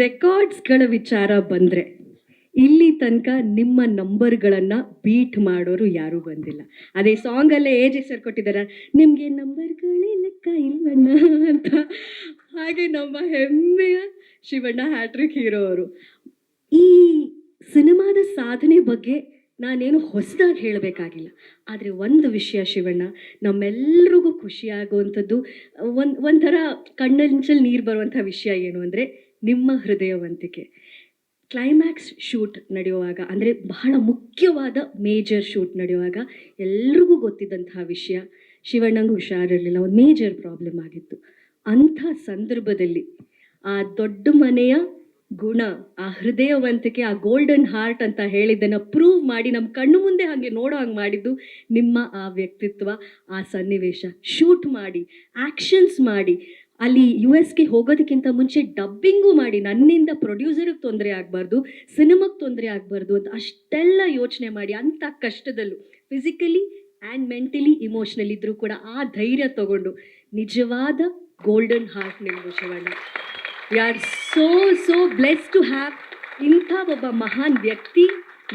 ರೆಕಾರ್ಡ್ಸ್ಗಳ ವಿಚಾರ ಬಂದರೆ ಇಲ್ಲಿ ತನಕ ನಿಮ್ಮ ನಂಬರ್ಗಳನ್ನು ಬೀಟ್ ಮಾಡೋರು ಯಾರೂ ಬಂದಿಲ್ಲ. ಅದೇ ಸಾಂಗಲ್ಲೇ ಏಜ್ ಹೆಸರು ಕೊಟ್ಟಿದ್ದಾರೆ, ನಿಮಗೆ ನಂಬರ್ಗಳೇ ಲೆಕ್ಕ ಇಲ್ವಣ್ಣ ಅಂತ. ಹಾಗೆ ನಮ್ಮ ಹೆಮ್ಮೆಯ ಶಿವಣ್ಣ ಹ್ಯಾಟ್ರಿಕ್ ಹೀರೋ ಅವರು ಈ ಸಿನಿಮಾದ ಸಾಧನೆ ಬಗ್ಗೆ ನಾನೇನು ಹೊಸದಾಗಿ ಹೇಳಬೇಕಾಗಿಲ್ಲ. ಆದರೆ ಒಂದು ವಿಷಯ ಶಿವಣ್ಣ, ನಮ್ಮೆಲ್ರಿಗೂ ಖುಷಿಯಾಗುವಂಥದ್ದು ಒಂದು, ಒಂಥರ ಕಣ್ಣಂಚಲ್ಲಿ ನೀರು ಬರುವಂಥ ವಿಷಯ ಏನು ಅಂದರೆ ನಿಮ್ಮ ಹೃದಯವಂತಿಕೆ. ಕ್ಲೈಮ್ಯಾಕ್ಸ್ ಶೂಟ್ ನಡೆಯುವಾಗ, ಅಂದರೆ ಬಹಳ ಮುಖ್ಯವಾದ ಮೇಜರ್ ಶೂಟ್ ನಡೆಯುವಾಗ ಎಲ್ರಿಗೂ ಗೊತ್ತಿದ್ದಂತಹ ವಿಷಯ, ಶಿವಣ್ಣಂಗೂ ಹುಷಾರಿರಲಿಲ್ಲ, ಒಂದು ಮೇಜರ್ ಪ್ರಾಬ್ಲಮ್ ಆಗಿತ್ತು. ಅಂಥ ಸಂದರ್ಭದಲ್ಲಿ ಆ ದೊಡ್ಡ ಮನೆಯ ಗುಣ, ಆ ಹೃದಯವಂತಿಕೆ, ಆ ಗೋಲ್ಡನ್ ಹಾರ್ಟ್ ಅಂತ ಹೇಳಿದ್ದನ್ನು ಪ್ರೂವ್ ಮಾಡಿ ನಮ್ಮ ಕಣ್ಣು ಮುಂದೆ ಹಾಗೆ ನೋಡೋ ಹಂಗೆ ಮಾಡಿದ್ದು ನಿಮ್ಮ ಆ ವ್ಯಕ್ತಿತ್ವ, ಆ ಸನ್ನಿವೇಶ. ಶೂಟ್ ಮಾಡಿ ಆ್ಯಕ್ಷನ್ಸ್ ಮಾಡಿ ಅಲ್ಲಿ ಯು ಎಸ್ಗೆ ಹೋಗೋದಕ್ಕಿಂತ ಮುಂಚೆ ಡಬ್ಬಿಂಗು ಮಾಡಿ ನನ್ನಿಂದ ಪ್ರೊಡ್ಯೂಸರಿಗೆ ತೊಂದರೆ ಆಗಬಾರ್ದು ಸಿನಿಮಾಗೆ ತೊಂದರೆ ಆಗಬಾರ್ದು ಅಂತ ಅಷ್ಟೆಲ್ಲ ಯೋಚನೆ ಮಾಡಿ ಅಂಥ ಕಷ್ಟದಲ್ಲೂ ಫಿಸಿಕಲಿ ಆ್ಯಂಡ್ ಮೆಂಟಲಿ ಇಮೋಷ್ನಲ್ ಇದ್ದರೂ ಕೂಡ ಆ ಧೈರ್ಯ ತಗೊಂಡು ನಿಜವಾದ ಗೋಲ್ಡನ್ ಹಾರ್ಟ್ ನಿಮ್ಮದು Shivanna. You are so so blessed to have ಇಂಥ ಒಬ್ಬ ಮಹಾನ್ ವ್ಯಕ್ತಿ.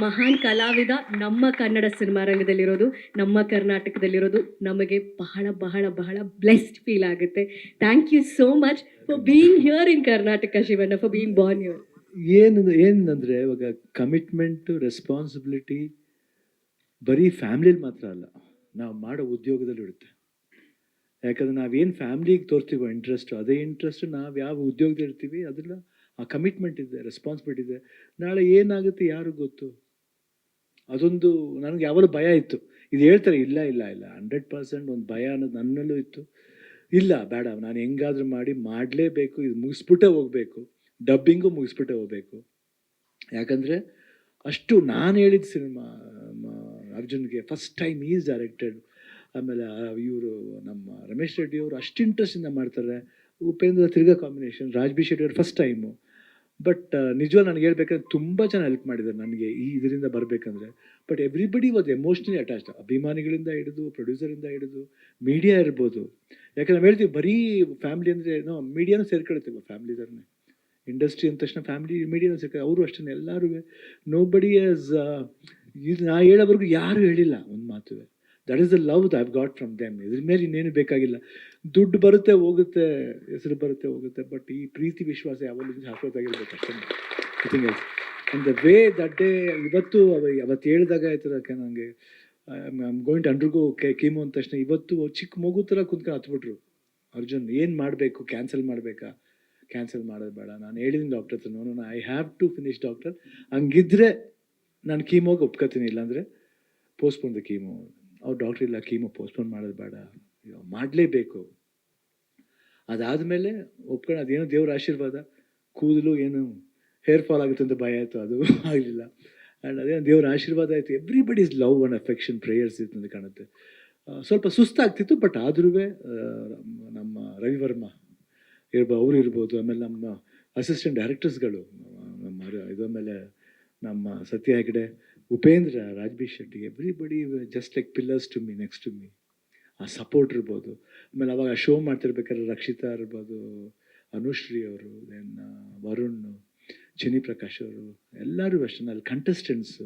ಮಹಾನ್ ಕಲಾವಿದ ನಮ್ಮ ಕನ್ನಡ ಸಿನಿಮಾ ರಂಗದಲ್ಲಿರೋದು, ನಮ್ಮ ಕರ್ನಾಟಕದಲ್ಲಿರೋದು, ನಮಗೆ ಬಹಳ ಬಹಳ ಬಹಳ ಬ್ಲೆಸ್ಡ್ ಫೀಲ್ ಆಗುತ್ತೆ. Thank you so much for being here in Karnataka Shivanna for being born here ಏನು ಏನಂದರೆ ಇವಾಗ ಕಮಿಟ್ಮೆಂಟು ರೆಸ್ಪಾನ್ಸಿಬಿಲಿಟಿ ಬರೀ ಫ್ಯಾಮ್ಲಿಲಿ ಮಾತ್ರ ಅಲ್ಲ, ನಾವು ಮಾಡೋ ಉದ್ಯೋಗದಲ್ಲಿ ಇರುತ್ತೆ. ಯಾಕಂದ್ರೆ ನಾವೇನು ಫ್ಯಾಮ್ಲಿಗೆ ತೋರ್ತೀವೋ ಇಂಟ್ರೆಸ್ಟು ಅದೇ ಇಂಟ್ರೆಸ್ಟ್ ನಾವು ಯಾವ ಉದ್ಯೋಗದಲ್ಲಿ ಇರ್ತೀವಿ ಅದೆಲ್ಲ ಆ ಕಮಿಟ್ಮೆಂಟ್ ಇದೆ ರೆಸ್ಪಾನ್ಸಿಬಿಲಿಟಿ ಇದೆ. ನಾಳೆ ಏನಾಗುತ್ತೆ ಯಾರಿಗೂ ಗೊತ್ತು? ಅದೊಂದು ನನಗೆ ಯಾವಾಗಲೂ ಭಯ ಇತ್ತು. ಇದು ಹೇಳ್ತಾರೆ, ಇಲ್ಲ ಇಲ್ಲ ಇಲ್ಲ ಹಂಡ್ರೆಡ್ ಪರ್ಸೆಂಟ್ ಒಂದು ಭಯ ಅನ್ನೋದು ನನ್ನಲ್ಲೂ ಇತ್ತು. ಇಲ್ಲ, ಬೇಡ, ನಾನು ಹೆಂಗಾದ್ರೂ ಮಾಡಿ ಮಾಡಲೇಬೇಕು, ಇದು ಮುಗಿಸ್ಬಿಟ್ಟೆ ಹೋಗಬೇಕು. ಡಬ್ಬಿಂಗು ಮುಗಿಸ್ಬಿಟ್ಟೆ ಹೋಗಬೇಕು. ಯಾಕಂದರೆ ಅಷ್ಟು ನಾನು ಹೇಳಿದ ಸಿನಿಮಾ ಅರ್ಜುನ್ಗೆ ಫಸ್ಟ್ ಟೈಮ್ ಈಸ್ ಡೈರೆಕ್ಟೆಡ್ ಆಮೇಲೆ ಇವರು ನಮ್ಮ ರಮೇಶ್ ರೆಡ್ಡಿ ಅವರು ಅಷ್ಟು ಇಂಟ್ರೆಸ್ಟಿಂದ ಮಾಡ್ತಾರೆ. ಉಪೇಂದ್ರ ತಿರ್ಗಾ ಕಾಂಬಿನೇಷನ್ ರಾಜ್ಬಿ ಶೆಟ್ಟಿ ಅವರು ಫಸ್ಟ್ ಟೈಮು ಬಟ್ ನಿಜವಾಗಿ ನನಗೆ ಹೇಳ್ಬೇಕಂದ್ರೆ ತುಂಬ ಜನ ಹೆಲ್ಪ್ ಮಾಡಿದ್ದಾರೆ ನನಗೆ ಈ ಇದರಿಂದ ಬರಬೇಕಂದ್ರೆ. But everybody was emotionally attached ಅಭಿಮಾನಿಗಳಿಂದ ಹಿಡಿದು ಪ್ರೊಡ್ಯೂಸರಿಂದ ಹಿಡಿದು ಮೀಡಿಯಾ ಇರ್ಬೋದು. ಯಾಕಂದ್ರೆ ನಾವು ಹೇಳ್ತೀವಿ ಬರೀ ಫ್ಯಾಮಿಲಿ ಅಂದರೆ ನಾವು ಮೀಡಿಯಾನೂ ಸೇರ್ಕೊಳ್ತೀವಿ ಫ್ಯಾಮಿಲಿದರನ್ನೇ ಇಂಡಸ್ಟ್ರಿ ಅಂದ ತಕ್ಷಣ ಫ್ಯಾಮಿಲಿ ಮೀಡಿಯಾನು ಸೇರ್ಕೊಳ್ಳಿ ಅವರು ಅಷ್ಟೇ ಎಲ್ಲರೂ ನೋ ಬಡಿ ಆಸ್ ಇದು ನಾ ಹೇಳೋವರೆಗೂ ಯಾರು ಹೇಳಿಲ್ಲ ಒಂದು ಮಾತುವೆ. That is the love the I've got from them ಇದ್ರ ಮೇಲೆ ಇನ್ನೇನು ಬೇಕಾಗಿಲ್ಲ. ದುಡ್ಡು ಬರುತ್ತೆ, ಹೋಗುತ್ತೆ, ಹೆಸರು ಬರುತ್ತೆ, ಹೋಗುತ್ತೆ ಬಟ್ ಈ ಪ್ರೀತಿ, ವಿಶ್ವಾಸ ಯಾವಾಗಲೂ ಶಾಶ್ವತವಾಗಿರ್ಬೇಕು ಅಷ್ಟೇ. Else and the way that day ಇವತ್ತು ಅವ, ಅವತ್ತು ಹೇಳಿದಾಗ ಆಯ್ತು ನನಗೆ ಐಮ್ ಗೋಯಿಂಗ್ ಟು ಅಂಡರ್ಗೋ ಕೆ ಕೀಮೋ ಅಂದ ತಕ್ಷಣ ಇವತ್ತು ಚಿಕ್ಕ ಮಗು ಥರ ಕುಂತ್ಕೊಂಡು ಹತ್ಬಿಟ್ರು. ಅರ್ಜುನ್, ಏನು ಮಾಡಬೇಕು? ಕ್ಯಾನ್ಸಲ್ ಮಾಡಬೇಕಾ? ಕ್ಯಾನ್ಸಲ್ ಮಾಡೋದು ಬೇಡ. ನಾನು ಹೇಳಿದ್ದೀನಿ ಡಾಕ್ಟರ್ ಹತ್ರ ನೋಡೋಣ I have to finish doctor ಹಂಗಿದ್ರೆ ನಾನು ಕೀಮೋಗೆ ಒಪ್ಕೋತೀನಿ, ಇಲ್ಲಾಂದರೆ ಪೋಸ್ಟ್ಪೋನ್ ದ ಕೀಮೋ ಅವ್ರು ಡಾಕ್ಟ್ರ್ ಇಲ್ಲ ಕೀಮೋ ಪೋಸ್ಟ್ಪೋನ್ ಮಾಡೋದು ಬೇಡ ಮಾಡಲೇಬೇಕು. ಅದಾದಮೇಲೆ ಒಪ್ಕೊಂಡು ಅದೇನೋ ದೇವ್ರ ಆಶೀರ್ವಾದ, ಕೂದಲು ಏನು ಹೇರ್ ಫಾಲ್ ಆಗುತ್ತೆ ಅಂತ ಭಯ ಆಯಿತು, ಅದು ಆಗಲಿಲ್ಲ. ಆ್ಯಂಡ್ ಅದೇ ದೇವ್ರ ಆಶೀರ್ವಾದ ಆಯಿತು everybody is love and affection prayers ಇತ್ತು ಅಂತ ಕಾಣುತ್ತೆ ಸ್ವಲ್ಪ ಸುಸ್ತಾಗ್ತಿತ್ತು ಬಟ್ ಆದ್ರೂ ನಮ್ಮ ರವಿವರ್ಮ ಇರ್ಬೋ, ಅವರು ಇರ್ಬೋದು, ಆಮೇಲೆ ನಮ್ಮ ಅಸಿಸ್ಟೆಂಟ್ ಡೈರೆಕ್ಟರ್ಸ್ಗಳು ನಮ್ಮ ಇದಾದಮೇಲೆ ಇದು ಆಮೇಲೆ ನಮ್ಮ Satya Hegde Upendra Raj B Shetty everybody just like pillars to me next to me ಆ ಸಪೋರ್ಟ್ ಇರ್ಬೋದು. ಆಮೇಲೆ ಅವಾಗ ಶೋ ಮಾಡ್ತಿರ್ಬೇಕಾದ್ರೆ ರಕ್ಷಿತಾ ಇರ್ಬೋದು, ಅನುಶ್ರೀ ಅವರು ದೆನ್ ವರುಣ್ ಚಿನಿ ಪ್ರಕಾಶ್ ಅವರು, ಎಲ್ಲರೂ ಅಷ್ಟೇ. ಅಲ್ಲಿ ಕಂಟೆಸ್ಟೆಂಟ್ಸು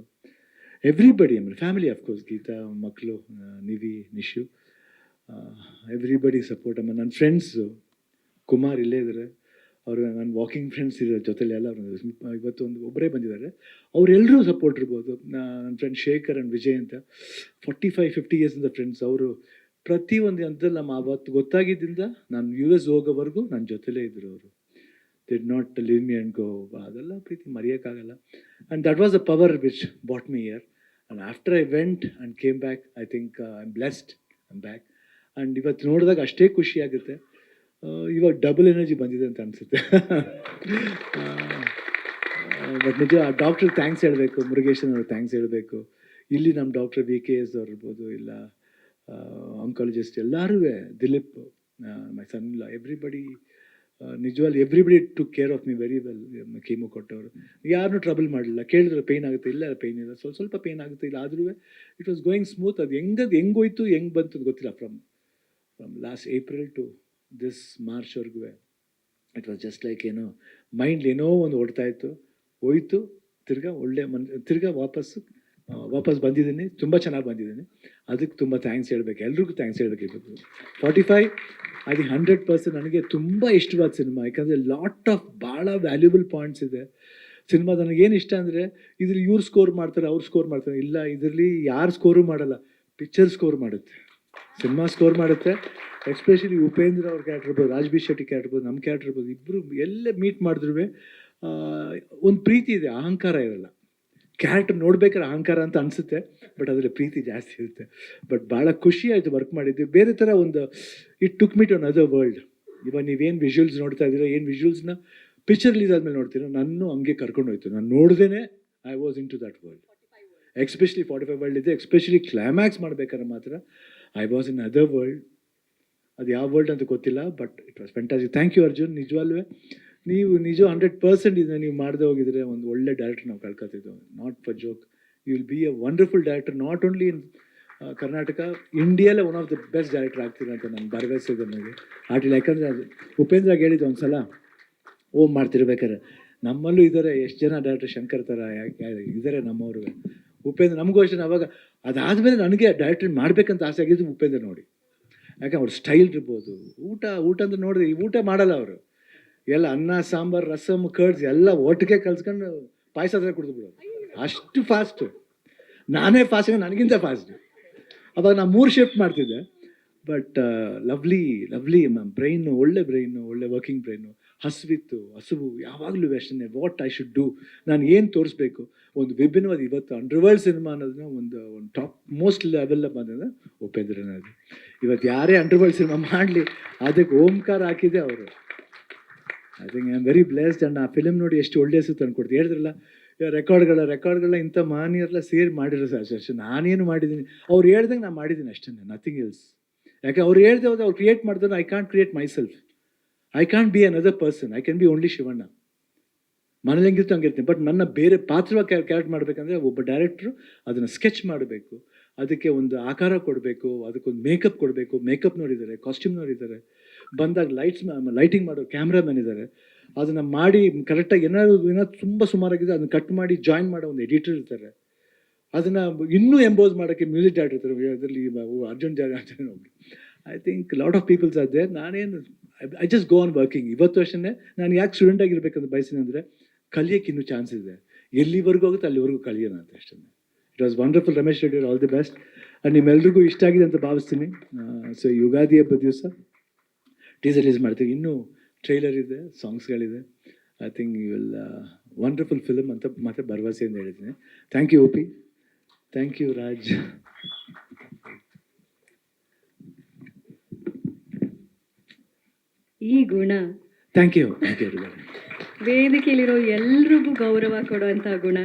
ಎವ್ರಿಬಡಿ ಆಮೇಲೆ ಫ್ಯಾಮಿಲಿ ಅಫ್ಕೋರ್ಸ್ ಗೀತಾ ಮಕ್ಕಳು ನಿವಿ ನಿಶು ಎವ್ರಿಬಡಿ ಸಪೋರ್ಟ್ ಆಮೇಲೆ ನನ್ನ ಫ್ರೆಂಡ್ಸು ಕುಮಾರ್ ಇಲ್ಲೇ ಇದ್ದಾರೆ ಅವರು ನನ್ನ ವಾಕಿಂಗ್ ಫ್ರೆಂಡ್ಸ್ ಇರೋ ಜೊತೆಲಿ ಎಲ್ಲ ಅವ್ರು ಇವತ್ತು ಒಂದು ಒಬ್ಬರೇ ಬಂದಿದ್ದಾರೆ. ಅವರೆಲ್ಲರೂ ಸಪೋರ್ಟ್ ಇರ್ಬೋದು. ನನ್ನ ಫ್ರೆಂಡ್ ಶೇಖರ್ ಆ್ಯಂಡ್ ವಿಜಯ್ ಅಂತ. ಫಾರ್ಟಿ ಫೈವ್ ಫಿಫ್ಟಿ ಇಯರ್ಸಿಂದ ಫ್ರೆಂಡ್ಸ್ ಅವರು ಪ್ರತಿಯೊಂದು ಹಂತದಲ್ಲಿ ನಮ್ಮ ಅವತ್ತು ಗೊತ್ತಾಗಿದ್ದರಿಂದ ನಾನು ಯು ಎಸ್ ಹೋಗೋವರೆಗೂ ನನ್ನ ಜೊತೆಲೇ ಇದ್ದರು ಅವರು. Did not leave me and go ಅದೆಲ್ಲ ಪ್ರೀತಿ ಮರೆಯೋಕ್ಕಾಗಲ್ಲ. And that was a power which brought me here and after I went and came back I think I am blessed I'm back and ಇವತ್ತು ನೋಡಿದಾಗ ಅಷ್ಟೇ ಖುಷಿ ಆಗುತ್ತೆ. ಆ, ಇವಾಗ ಡಬಲ್ ಎನರ್ಜಿ ಬಂದಿದೆ ಅಂತ ಅನಿಸುತ್ತೆ. ಬಟ್ ನಿಜ ಡಾಕ್ಟರ್ ಥ್ಯಾಂಕ್ಸ್ ಹೇಳಬೇಕು, ಮುರುಗೇಶನ್ ಅವ್ರಿಗೆ ಥ್ಯಾಂಕ್ಸ್ ಹೇಳಬೇಕು. ಇಲ್ಲಿ ನಮ್ಮ ಡಾಕ್ಟರ್ ವಿ ಕೆ ಎಸ್ ಅವ್ರು ಇರ್ಬೋದು ಇಲ್ಲ ಅಂಕಾಲಜಿಸ್ಟ್ ಎಲ್ಲರೂ ದಿಲೀಪ್ ಮೈ ಸನ್ ಇಲ್ಲ everybody ನಿಜವಾಗ್ಲಿ everybody to care of me very well chemo ಕೊಟ್ಟವರು. ಯಾರನ್ನೂ ಟ್ರಬಲ್ ಮಾಡಲಿಲ್ಲ. ಕೇಳಿದ್ರೆ ಪೇಯ್ನ್ ಆಗುತ್ತೆ, ಇಲ್ಲ ಪೇಯ್ನ್ ಇಲ್ಲ. ಸ್ವಲ್ಪ ಸ್ವಲ್ಪ ಪೇಯ್ನ್ ಆಗುತ್ತೆ, ಇಲ್ಲ, ಆದ್ರೂ ಇಟ್ ವಾಸ್ ಗೋಯಿಂಗ್ ಸ್ಮೂತ್ ಅದು ಹೆಂಗದು ಹೆಂಗೋಯ್ತು ಹೆಂಗೆ ಬಂತು ಗೊತ್ತಿಲ್ಲ from from last April to this ಮಾರ್ಚ್ವರೆಗೂ it was just like ಏನೋ ಮೈಂಡ್ ಏನೋ ಒಂದು ಓಡ್ತಾ ಇತ್ತು, ಹೋಯ್ತು, ತಿರ್ಗಾ ಒಳ್ಳೆ ಮನ್, ತಿರ್ಗಾ ವಾಪಸ್ಸು ವಾಪಸ್ ಬಂದಿದ್ದೀನಿ, ತುಂಬ ಚೆನ್ನಾಗಿ ಬಂದಿದ್ದೀನಿ. ಅದಕ್ಕೆ ತುಂಬ ಥ್ಯಾಂಕ್ಸ್ ಹೇಳಬೇಕು, ಎಲ್ರಿಗೂ ಥ್ಯಾಂಕ್ಸ್ ಹೇಳಬೇಕಿತ್ತು ಫಾರ್ಟಿ ಫೈವ್ ಅದು ಹಂಡ್ರೆಡ್ ಪರ್ಸೆಂಟ್ ನನಗೆ ತುಂಬ ಇಷ್ಟವಾದ ಸಿನಿಮಾ, ಯಾಕಂದರೆ ಲಾಟ್ ಆಫ್ ಭಾಳ ವ್ಯಾಲ್ಯೂಬಲ್ ಪಾಯಿಂಟ್ಸ್ ಇದೆ. ಸಿನಿಮಾ ನನಗೇನು ಇಷ್ಟ ಅಂದರೆ, ಇದ್ರಲ್ಲಿ ಇವ್ರು ಸ್ಕೋರ್ ಮಾಡ್ತಾರೆ, ಅವ್ರು ಸ್ಕೋರ್ ಮಾಡ್ತಾರೆ. ಇಲ್ಲ, ಇದರಲ್ಲಿ ಯಾರು ಸ್ಕೋರು ಮಾಡಲ್ಲ ಪಿಕ್ಚರ್ ಸ್ಕೋರ್ ಮಾಡುತ್ತೆ. ಸಿನಿಮಾ ಸ್ಕೋರ್ ಮಾಡುತ್ತೆ. ಎಸ್ಪೆಷಲಿ ಉಪೇಂದ್ರ ಅವ್ರ ಕ್ಯಾರೆಕ್ಟರ್ ಇರ್ಬೋದು ರಾಜ್ ಶೆಟ್ಟಿ ಕ್ಯಾರೆಕ್ಟರ್ ಇರ್ಬೋದು ನಮ್ಮ ಕ್ಯಾರೆಕ್ಟರ್ ಇರ್ಬೋದು ಇಬ್ಬರು ಎಲ್ಲೇ ಮೀಟ್ ಮಾಡಿದ್ರು ಒಂದು ಪ್ರೀತಿ ಇದೆ, ಅಹಂಕಾರ ಇರಲ್ಲ ಕ್ಯಾರೆಕ್ಟರ್ ನೋಡ್ಬೇಕಾದ್ರೆ ಅಹಂಕಾರ ಅಂತ ಅನಿಸುತ್ತೆ ಬಟ್ ಅದರಲ್ಲಿ ಪ್ರೀತಿ ಜಾಸ್ತಿ ಇರುತ್ತೆ. ಬಟ್ ಭಾಳ ಖುಷಿ ಆಯಿತು ವರ್ಕ್ ಮಾಡಿದ್ವಿ ಬೇರೆ ಥರ ಒಂದು it took me to one other world ಇವಾಗ ನೀವೇನು ವಿಜುವಲ್ಸ್ ನೋಡ್ತಾ ಇದ್ದೀರೋ, ಏನು ವಿಜುವಲ್ಸ್ನ ಪಿಕ್ಚರ್ ರಿಲೀಸ್ ಆದಮೇಲೆ ನೋಡ್ತೀರೋ ನಾನು ಹಂಗೆ ಕರ್ಕೊಂಡು ಹೋಯ್ತು. ನಾನು ನೋಡ್ದೇ I was into that world especially forty five world ಇದೆ ಎಕ್ಸ್ಪೆಷಲಿ ಕ್ಲೈಮ್ಯಾಕ್ಸ್ ಮಾಡ್ಬೇಕಾದ್ರೆ ಮಾತ್ರ I was in other world ಅದು ಯಾವ ವರ್ಲ್ಡ್ ಅಂತ ಗೊತ್ತಿಲ್ಲ but it was fantasy thank you Arjun ನಿಜವಲ್ವೇ? ನೀವು ನಿಜ ಹಂಡ್ರೆಡ್ ಪರ್ಸೆಂಟ್ ಇದನ್ನ ನೀವು ಮಾಡದೆ ಹೋಗಿದ್ರೆ ಒಂದು ಒಳ್ಳೆ ಡೈರೆಕ್ಟರ್ ನಾವು ಕಳ್ಕೊತಿದ್ದೆವು not for joke you will be a wonderful director not only in Karnataka ಇಂಡಿಯಾಲೇ one of the best director ಆಗ್ತೀನಿ ಅಂತ ನಾನು ಭರವಸೆ ಇದೆ ನನಗೆ. ಆಟಿಲ್ಲ ಯಾಕಂದರೆ ಅದು ಉಪೇಂದ್ರಾಗ ಹೇಳಿದ್ದು ಒಂದು ಸಲ ಓಮ್ ಮಾಡ್ತಿರ್ಬೇಕಾರೆ. ನಮ್ಮಲ್ಲೂ ಇದ್ದಾರೆ ಎಷ್ಟು ಜನ ಡೈರೆಕ್ಟರ್ ಶಂಕರ್ ಥರ ಇದ್ದಾರೆ ನಮ್ಮವರು. ಉಪೇಂದ್ರ, ನಮಗೂ ಅಷ್ಟೇ ಅವಾಗ ಅದಾದಮೇಲೆ ನನಗೆ ಡೈರೆಕ್ಟ್ರಿ ಮಾಡಬೇಕಂತ ಆಸೆ ಆಗಿದ್ದು ಉಪೇಂದ್ರ ನೋಡಿ. ಯಾಕೆ ಅವ್ರ ಸ್ಟೈಲ್ ಇರ್ಬೋದು. ಊಟ ಊಟ ಅಂತ ನೋಡಿದ್ರೆ ಈ ಊಟ ಮಾಡಲ್ಲ ಅವರು. ಎಲ್ಲ ಅನ್ನ, ಸಾಂಬಾರು, ರಸಮ್ ಕರ್ಡ್ಸ್ ಎಲ್ಲ ಒಟ್ಟಿಗೆ ಕಲ್ಸ್ಕೊಂಡು ಪಾಯಸ ಹತ್ರ ಕುಡಿದು ಬಿಡೋದು. ಅಷ್ಟು ಫಾಸ್ಟು ನಾನೇ ಫಾಸ್ಟ್ ನನಗಿಂತ ಫಾಸ್ಟ್ ಅವಾಗ ನಾನು ಮೂರು ಶಿಫ್ಟ್ ಮಾಡ್ತಿದ್ದೆ. But lovely lovely ma'am brain ಒಳ್ಳೆ ಬ್ರೈನು ಒಳ್ಳೆ ವರ್ಕಿಂಗ್ ಬ್ರೈನು ಹಸುವಿತ್ತು, ಹಸುವು, ಯಾವಾಗಲೂ ವ್ಯಸನೆ ವಾಟ್ ಐ ಶುಡ್ ಡೂ ನಾನು ಏನು ತೋರಿಸ್ಬೇಕು? ಒಂದು ವಿಭಿನ್ನವಾದ ಇವತ್ತು ಅಂಡರ್ವರ್ಲ್ಡ್ ಸಿನಿಮಾ ಅನ್ನೋದನ್ನ ಒಂದು ಒಂದು ಟಾಪ್ ಮೋಸ್ಟ್ ಲೆವೆಲ್ ಬಂದಿದೆ ಉಪೇಂದ್ರನಾಗಿ ಇವತ್ತು ಯಾರೇ ಅಂಡರ್ವರ್ಲ್ಡ್ ಸಿನಿಮಾ ಮಾಡಲಿ, ಅದಕ್ಕೆ ಓಂಕಾರ ಹಾಕಿದೆ ಅವರು. I think I am very blessed and ಆ ಫಿಲಮ್ ನೋಡಿ ಎಷ್ಟು ಒಳ್ಳೆಯ ಸುತ್ತ ಅಂದ್ಕೊಡ್ತೀವಿ ಹೇಳಿದ್ರಲ್ಲ ರೆಕಾರ್ಡ್ಗಳ ರೆಕಾರ್ಡ್ಗಳ ಇಂಥ ಮಾನಿಯರೆಲ್ಲ ಸೇರಿ ಮಾಡಿರೋ ಸರ್ ನಾನೇನು ಮಾಡಿದ್ದೀನಿ? ಅವ್ರು ಹೇಳ್ದಂಗೆ ನಾನು ಮಾಡಿದ್ದೀನಿ ಅಷ್ಟೇ ನಥಿಂಗ್ ಎಲ್ಸ್ ಯಾಕೆ, ಅವ್ರು ಹೇಳ್ದೆ ಹೋದ್ರೆ ಅವ್ರು ಕ್ರಿಯೇಟ್ ಮಾಡಿದ್ರೆ I can't create myself I can't be another person I can be only Shivanna ಮನೇಲಿ ಹೆಂಗಿರ್ತು ಹಂಗಿರ್ತೀನಿ ಬಟ್ ನನ್ನ ಬೇರೆ ಪಾತ್ರವಾಗಿ ಕ್ಯಾರೆಕ್ಟ್ ಮಾಡಬೇಕಂದ್ರೆ ಒಬ್ಬ ಡೈರೆಕ್ಟ್ರು ಅದನ್ನು ಸ್ಕೆಚ್ ಮಾಡಬೇಕು. ಅದಕ್ಕೆ ಒಂದು ಆಕಾರ ಕೊಡಬೇಕು. ಅದಕ್ಕೊಂದು ಮೇಕಪ್ ಕೊಡಬೇಕು. ಮೇಕಪ್ ನೋಡಿದ್ದಾರೆ ಕಾಸ್ಟ್ಯೂಮ್ ನೋಡಿದ್ದಾರೆ. ಬಂದಾಗ ಲೈಟ್ಸ್ ಲೈಟಿಂಗ್ ಮಾಡೋ ಕ್ಯಾಮ್ರಾಮನ್ ಇದ್ದಾರೆ. ಅದನ್ನು ಮಾಡಿ ಕರೆಕ್ಟಾಗಿ ಏನಾದ್ರು ಏನಾದ್ರು ತುಂಬ ಸುಮಾರಾಗಿದೆ, ಅದನ್ನು ಕಟ್ ಮಾಡಿ ಜಾಯಿನ್ ಮಾಡೋ ಒಂದು ಎಡಿಟರ್ ಇರ್ತಾರೆ. ಅದನ್ನು ಇನ್ನೂ ಎಂಬೋಸ್ ಮಾಡೋಕ್ಕೆ ಮ್ಯೂಸಿಕ್ ಡೈರೆಕ್ಟರ್ ಇರ್ತಾರೆ. ಅದರಲ್ಲಿ ಅರ್ಜುನ್ ಜಾಗ I think lot of peoples ಆದರೆ ನಾನೇನು I just go on working ಇವತ್ತು ವರ್ಷನೇ ನಾನು ಯಾಕೆ ಸ್ಟೂಡೆಂಟ್ ಆಗಿರ್ಬೇಕಂತ ಬಯಸಿನಿ ಅಂದರೆ ಕಲಿಯೋಕ್ಕೆ ಇನ್ನೂ ಚಾನ್ಸ್ ಇದೆ. ಎಲ್ಲಿವರೆಗೂ ಹೋಗುತ್ತೆ ಅಲ್ಲಿವರೆಗೂ ಕಲಿಯೋಣ ಅಂತ ಅಷ್ಟೇ it was wonderful Ramesh Reddy all the best and ನಿಮ್ಮೆಲ್ರಿಗೂ ಇಷ್ಟ ಆಗಿದೆ ಅಂತ ಭಾವಿಸ್ತೀನಿ. ಸೊ ಯುಗಾದಿ ಹಬ್ಬದ ದಿವಸ ಟೀಸರ್ ರಿಲೀಸ್ ಮಾಡ್ತೀವಿ. ಇನ್ನೂ ಟ್ರೈಲರ್ ಇದೆ ಸಾಂಗ್ಸ್ಗಳಿದೆ I think you will wonderful film ಅಂತ ಮತ್ತೆ ಭರವಸೆಯಿಂದ ಹೇಳಿದ್ದೀನಿ. Thank you OP thank you Raj ಈ ಗುಣ. ಥ್ಯಾಂಕ್ ಯು ಥ್ಯಾಂಕ್ ಯು ವೇದಿಕೆಯಲ್ಲಿರೋ ಎಲ್ರಿಗೂ ಗೌರವ ಕೊಡುವಂತಹ ಗುಣ.